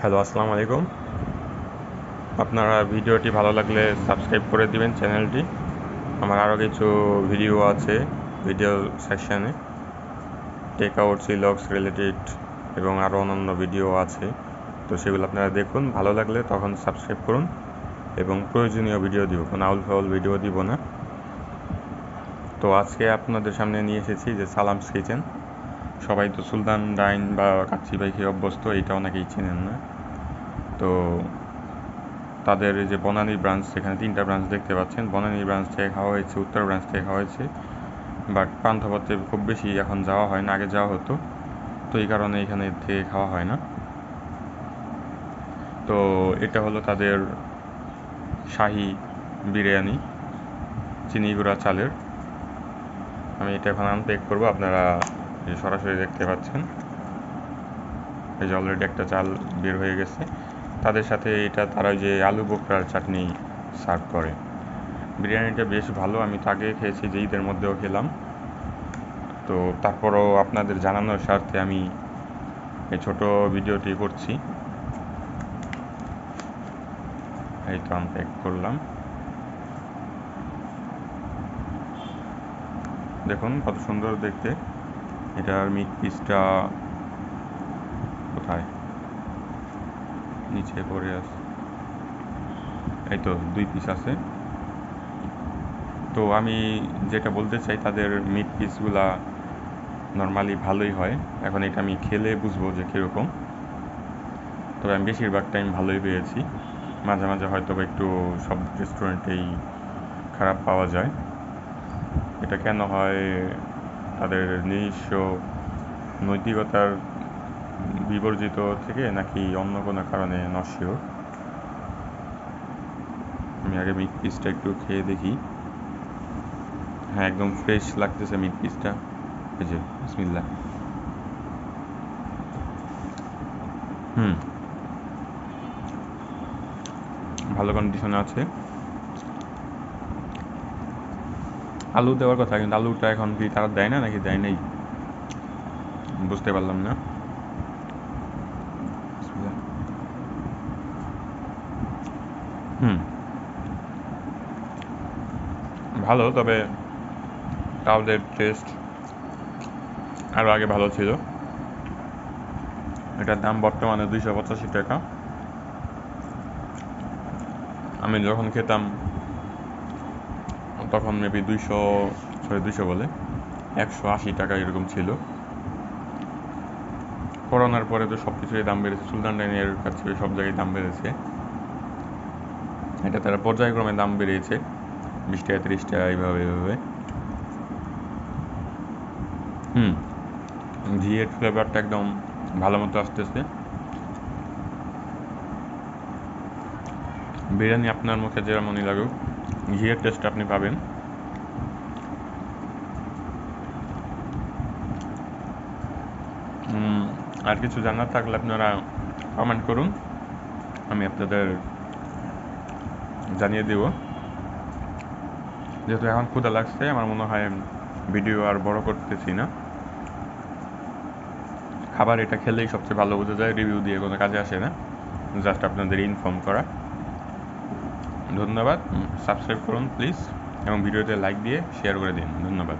Hello, আসসালামু আলাইকুম। আপনারা ভিডিওটি ভালো লাগলে সাবস্ক্রাইব করে দিবেন চ্যানেলটি। আমার আরও কিছু ভিডিও আছে ভিডিও সেকশানে। টেক আউট সিলক্স রিলেটেড এবং আরও অন্যান্য ভিডিও আছে। তো সেগুলো আপনারা দেখুন, ভালো লাগলে তখন সাবস্ক্রাইব করুন এবং প্রয়োজনীয় ভিডিও দিব। কোনো আউল ফাউল ভিডিও দিব না। তো আজকে আপনাদের সামনে নিয়ে এসেছি যে সালামস কিচেন। সবাই তো সুলতান ডাইন বা কাচ্চি বাইকে অভ্যস্ত এটা অনেকেই চেনেন না। তো তাদের যে বনানী ব্রাঞ্চ সেখানে তিনটা ব্রাঞ্চ দেখতে পাচ্ছেন। বনানী ব্রাঞ্চ থেকে খাওয়া হয়েছে, উত্তর ব্রাঞ্চ থেকে খাওয়া হয়েছে। বাট পান্থপথে খুব বেশি এখন যাওয়া হয় না, আগে যাওয়া হতো। তো এই কারণে এখানে থেকে খাওয়া হয় না। তো এটা হলো তাদের শাহি বিরিয়ানি চিনি গুঁড়া চালের। আমি এটা এখন আনপ্যাক করব, আপনারা সরাসরি দেখতে পাচ্ছেন। এই যে অলরেডি একটা চাল বের হয়ে গেছে। তাদের সাথে এটা, তারা যে আলু বোখরার চাটনি সার্ভ করে। বিরিয়ানিটা বেশ ভালো, আমি তো আগে খেয়েছি, যে ঈদের মধ্যেও খেলাম। তো তারপরও আপনাদের জানানোর স্বার্থে আমি এই ছোট ভিডিওটি করছি। এই তো আনপ্যাক করলাম। দেখুন কত সুন্দর দেখতে। এটার মিট পিসটা কোথায়? নিচে পড়ে আছে। এই তো দুই পিস আছে। তো আমি যেটা বলতে চাই, তাদের মিট পিসগুলা নর্মালি ভালোই হয়। এখন এটা আমি খেলে বুঝব যে কীরকম। তবে আমি বেশিরভাগ টাইম ভালোই পেয়েছি। মাঝে মাঝে হয়তো বা একটু সব রেস্টুরেন্টেই খারাপ পাওয়া যায়। এটা কেন হয়? তাদের নিজস্ব নৈতিকতার বিবর্জিত থেকে নাকি অন্য কোনো কারণে নশ্বর? আমি আগে মিট পিসটা একটু খেয়ে দেখি। হ্যাঁ একদম ফ্রেশ লাগতেছে মিট পিসটা এই যে বিসমিল্লা হুম। ভালো কন্ডিশনে আছে। আলু দেওয়ার কথা, কিন্তু আলুটা এখন কি তারা দেয় না নাকি দেয় নাই? বুঝতে পারলাম না। হুম। ভালো, তবে চাউলের টেস্ট আরও আগে ভালো ছিল। এটার দাম বর্তমানে দুইশো পঁচাশি টাকা। আমি যখন খেতাম তখন মেবি দুইশো সরি দুইশো বলে। একশো আশি টাকা এরকম ছিল। করোনার পরে তো সব কিছুরই দাম বেড়েছে। সুলতান ডাইনের কাছে সব জায়গায় দাম বেড়েছে। এটা তারা পর্যায়ক্রমে দাম বেড়েছে। বিশ টাকা, তিরিশ টাকা, এইভাবে এইভাবে। হুম ঘিয়ের ফ্লেভারটা একদম ভালো মতো আসতেছে। বিরিয়ানি আপনার মুখে যেমনই লাগুক। ঘিয়ের টেস্ট আপনি পাবেন। আর কিছু জানার থাকলে আপনারা কমেন্ট করুন। আমি আপনাদের জানিয়ে দেব। যেহেতু এখন ক্ষুদা লাগছে, আমার মনে হয় ভিডিও আর বড় করতেছি না। খাবার এটা খেলেই সবচেয়ে ভালো বোঝা যায় রিভিউ দিয়ে কোনো কাজে আসে না। জাস্ট আপনাদের ইনফর্ম করা। ধন্যবাদ। সাবস্ক্রাইব করুন প্লিজ এবং ভিডিওতে লাইক দিয়ে শেয়ার করে দিন। ধন্যবাদ।